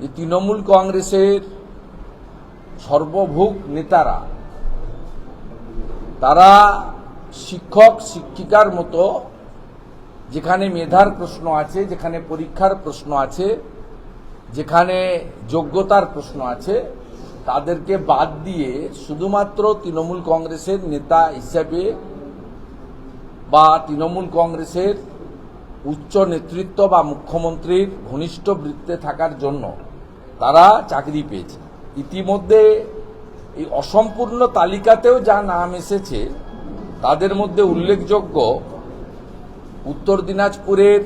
যে তৃণমূল কংগ্রেসের সর্বভোগ নেতারা, তারা শিক্ষক, শিক্ষিকার মতো, যেখানে মেধার প্রশ্ন আছে, যেখানে পরীক্ষার প্রশ্ন আছে, যেখানে যোগ্যতার প্রশ্ন আছে, তাদেরকে বাদ দিয়ে শুধুমাত্র তৃণমূল কংগ্রেসের নেতা হিসাবে বা তৃণমূল কংগ্রেসের উচ্চ নেতৃত্ব বা মুখ্যমন্ত্রীর ঘনিষ্ঠ বৃত্তে থাকার জন্য তারা চাকরি পেয়েছে। ইতিমধ্যে এই অসম্পূর্ণ তালিকাতেও যা নাম এসেছে, তাদের মধ্যে উল্লেখযোগ্য উত্তর দিনাজপুরের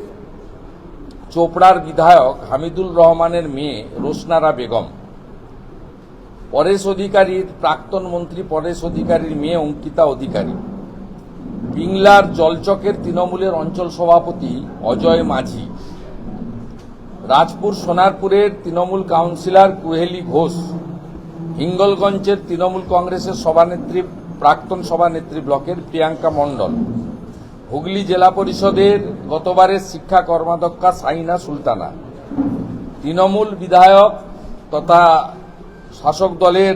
চোপড়ার বিধায়ক হামিদুল রহমানের মেয়ে রোশনারা বেগম। পরেশ অধিকারীর, প্রাক্তন মন্ত্রী পরেশ অধিকারীর মেয়ে অঙ্কিতা অধিকারী। পিংলার জলচকের তৃণমূলের অঞ্চল সভাপতি অজয় মাঝি। রাজপুর সোনারপুরের তৃণমূল কাউন্সিলর কুহেলি ঘোষ, হিঙ্গলগঞ্জের তৃণমূল কংগ্রেসের সভানেত্রী, প্রাক্তন সভানেত্রী ব্লকের প্রিয়াঙ্কা মণ্ডল, হুগলি জেলা পরিষদের গতবারের শিক্ষা কর্মাধ্যক্ষা সাইনা সুলতানা। তৃণমূল বিধায়ক তথা শাসক দলের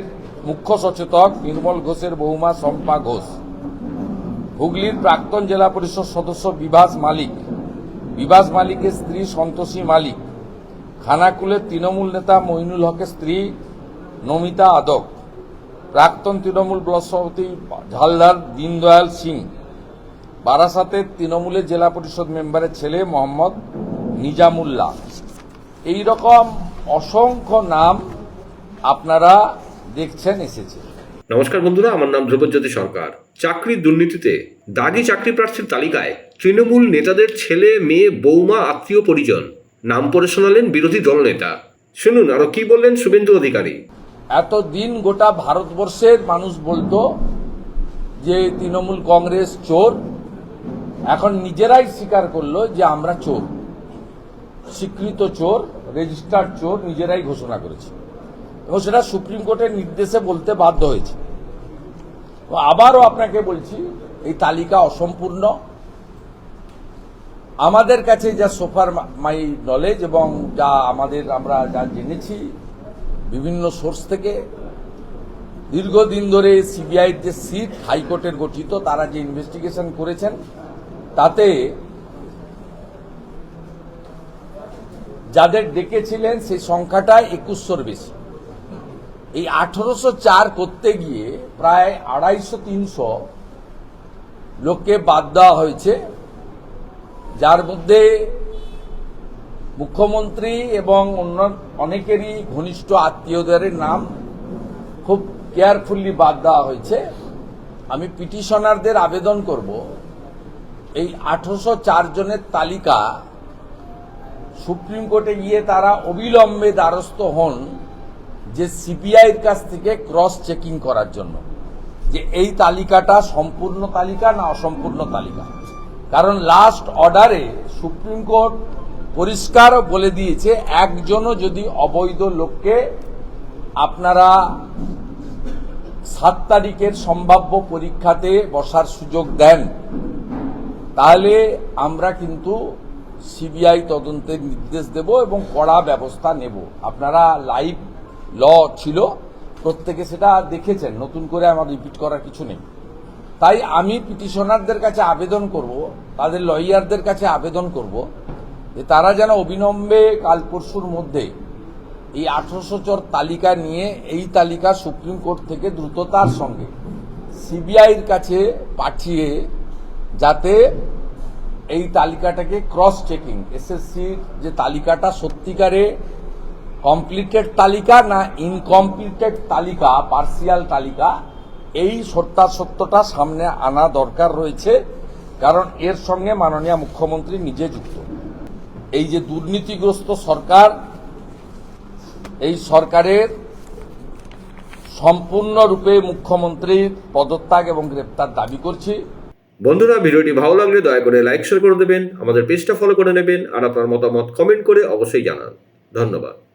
মুখ্য সচেতক নির্মল ঘোষের বহুমা শম্পা ঘোষ, হুগলির প্রাক্তন জেলা পরিষদ সদস্য বিভাস মালিক, বিভাস মালিকের স্ত্রী সন্তোষী মালিক খানাকুলের তৃণমূল নেতা মইনুল হকের স্ত্রী নমিতা আদক, প্রাক্তন তৃণমূল ব্লক সভাপতি ঝালদার দীনদয়াল সিং, বারাসাতের তৃণমূলের জেলা পরিষদ মেম্বারের ছেলে মোহাম্মদ নিজামুল্লাহ। এই রকম অসংখ্য নাম আপনারা দেখছেন, এসেছে। নমস্কার বন্ধুরা, আমার নাম ধ্রুবজ্যোতি সরকার। চাকরির দুর্নীতিতে দাগি চাকরি প্রার্থীর তালিকায় তৃণমূল নেতাদের ছেলে, মেয়ে, বৌমা, আত্মীয়, পরিজন। নাম পড়ে শোনালেন বিরোধী দলনেতা শুনুন, আরও কি বললেন শুভেন্দু অধিকারী? এতদিন গোটা ভারতবর্ষের মানুষ বলতো যে তৃণমূল কংগ্রেস চোর। এখন নিজেরাই স্বীকার করল যে আমরা চোর। স্বীকৃত চোর, রেজিস্টার্ড চোর নিজেরাই ঘোষণা করেছে। এবং সেটা সুপ্রিম কোর্টের নির্দেশে বলতে বাধ্য হয়েছে। আবারও আপনাকে বলছি, এই তালিকা অসম্পূর্ণ। আমাদের কাছে যা সোফার মাই নলেজ এবং যা আমাদের আমরা যা জেনেছি বিভিন্ন সোর্স থেকে, দীর্ঘদিন ধরে সিবিআইর যে সিট হাইকোর্টের গঠিত, তারা যে ইনভেস্টিগেশন করেছেন, তাতে যাদের ডেকেছিলেন সেই সংখ্যাটা একুশশোর বেশি। এই আঠারোশো চার করতে গিয়ে প্রায় আড়াইশো তিনশো লোককে বাদ দেওয়া হয়েছে। যার মধ্যে মুখ্যমন্ত্রী এবং অন্য অনেকেরই ঘনিষ্ঠ আত্মীয়দের নাম খুব কেয়ারফুলি বাদ দেওয়া হয়েছে। আমি পিটিশনারদের আবেদন করব। এই আঠারোশো চার জনের তালিকা সুপ্রিম কোর্টে গিয়ে তারা অবিলম্বে দ্বারস্থ হন যে সিবিআইয়ের কাছ থেকে ক্রস চেকিং করার জন্য। যে এই তালিকাটা সম্পূর্ণ তালিকা না অসম্পূর্ণ তালিকা। কারণ লাস্ট অর্ডারে সুপ্রিম কোর্ট পরিষ্কার বলে দিয়েছে, একজনও যদি অবৈধ লোককে আপনারা সাত তারিখের সম্ভাব্য পরীক্ষাতে বসার সুযোগ দেন, তাহলে আমরা কিন্তু সিবিআই তদন্তের নির্দেশ দেব এবং কড়া ব্যবস্থা নেব। আপনারা লাইভ ল ছিল, প্রত্যেকে সেটা দেখেছেন, নতুন করে আমার রিপিট করার কিছু নেই। তাই আমি পিটিশনারদের কাছে আবেদন করব, তাদের লয়ারদের কাছে আবেদন করব, যে তারা যেন অবিলম্বে কাল পরশুর মধ্যে এই আঠারোশো চর তালিকা নিয়ে এই তালিকা সুপ্রিম কোর্ট থেকে দ্রুততার সঙ্গে সিবিআইয়ের কাছে পাঠিয়ে যাতে এই তালিকাটাকে ক্রস চেকিং এসএসসির যে তালিকাটা সত্যিকারে কমপ্লিটেড তালিকা না ইনকমপ্লিটেড তালিকা পার্সিয়াল তালিকা এই সত্যাসত্যটা সামনে আনা দরকার রয়েছে, কারণ এর সঙ্গে মাননীয় মুখ্যমন্ত্রী নিজে যুক্ত। এই যে দুর্নীতিগ্রস্ত সরকার, এই সরকারের সম্পূর্ণরূপে মুখ্যমন্ত্রীর পদত্যাগ এবং গ্রেপ্তার দাবি করছি। বন্ধুরা, ভিডিওটি ভালো লাগলে দয়া করে লাইক শেয়ার করে দেবেন, আমাদের পেজটা ফলো করে নেবেন, আর আপনার মতামত কমেন্ট করে অবশ্যই জানান। ধন্যবাদ।